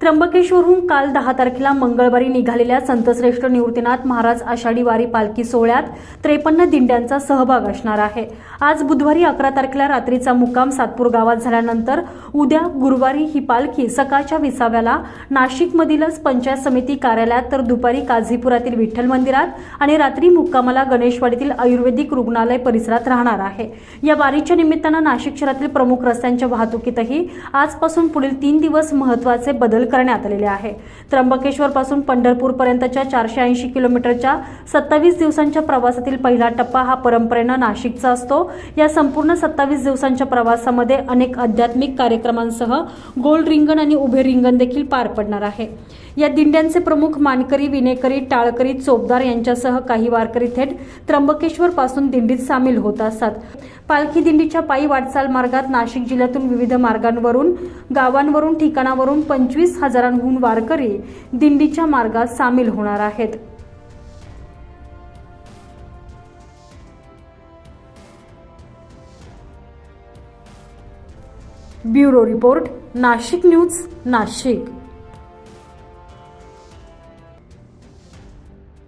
त्र्यंबकेश्वरहून काल दहा तारखेला मंगळवारी निघालेल्या संतश्रेष्ठ निवृत्तीनाथ महाराज आषाढी वारी पालखी सोहळ्यात त्रेपन्न दिंड्यांचा सहभाग असणार आहे. आज बुधवारी अकरा तारखेला रात्रीचा मुक्काम सातपूर गावात झाल्यानंतर उद्या गुरुवारी ही पालखी सकाळच्या विसाव्याला नाशिकमधीलच पंचायत समिती कार्यालयात तर दुपारी काझीपुरातील विठ्ठल मंदिरात आणि रात्री मुक्कामाला गणेशवाडीतील आयुर्वेदिक रुग्णालय परिसरात राहणार आहे. या वारीच्या निमित्तानं नाशिक शहरातील प्रमुख रस्त्यांच्या वाहतुकीतही आजपासून पुढील तीन दिवस महत्त्वाचे बदल करण्यात आलेले आहे. त्र्यंबकेश्वर पासून चारशे ऐंशी किलोमीटरच्या सत्तावीस दिवसांच्या प्रवासातील पहिला टप्पा हा परंपरेनं नाशिकचा असतो. या संपूर्ण सत्तावीस दिवसांच्या प्रवासामध्ये अनेक आध्यात्मिक कार्यक्रमांसह गोल रिंगण आणि उभे रिंगण देखील पार पडणार आहे. या दिंड्यांचे प्रमुख मानकरी विनेकरी टाळकरी चोपदार यांच्यासह काही वारकरी थेट त्र्यंबकेश्वर पासून दिंडीत सामील होत असतात. पालखी दिंडीच्या पायी वाटचाल मार्गात नाशिक जिल्ह्यातून विविध मार्गांवरून गावांवरून ठिकाणावरून पंचवीस हजारांहून वारकरी दिंडीच्या मार्गात सामील होणार आहेत. Bureau report Nashik news Nashik.